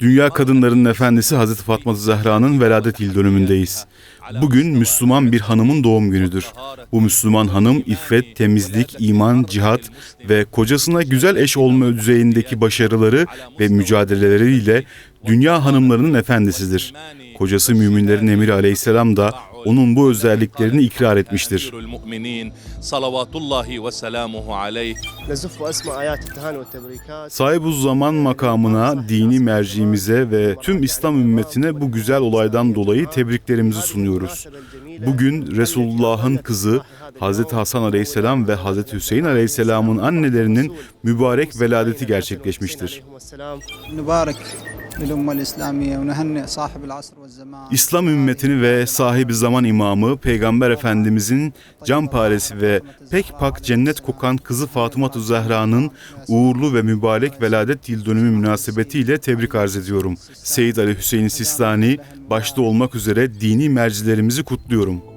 Dünya kadınlarının efendisi Hazreti Fatma Zehra'nın veladet yıl dönümündeyiz. Bugün Müslüman bir hanımın doğum günüdür. Bu Müslüman hanım iffet, temizlik, iman, cihat ve kocasına güzel eş olma düzeyindeki başarıları ve mücadeleleriyle dünya hanımlarının efendisidir. Kocası müminlerin emiri aleyhisselam da onun bu özelliklerini ikrar etmiştir. Sahibuz zaman makamına, dini mercimize ve tüm İslam ümmetine bu güzel olaydan dolayı tebriklerimizi sunuyoruz. Bugün Resulullah'ın kızı Hz. Hasan Aleyhisselam ve Hz. Hüseyin Aleyhisselam'ın annelerinin mübarek veladeti gerçekleşmiştir. Mübarek İslam ümmetini ve sahibi zaman imamı Peygamber Efendimizin can paresi ve pek pak cennet kokan kızı Fatıma Zehra'nın uğurlu ve mübarek veladet yıl dönümü münasebetiyle tebrik arz ediyorum. Seyyid Ali Hüseyin Sistani başta olmak üzere dini mercilerimizi kutluyorum.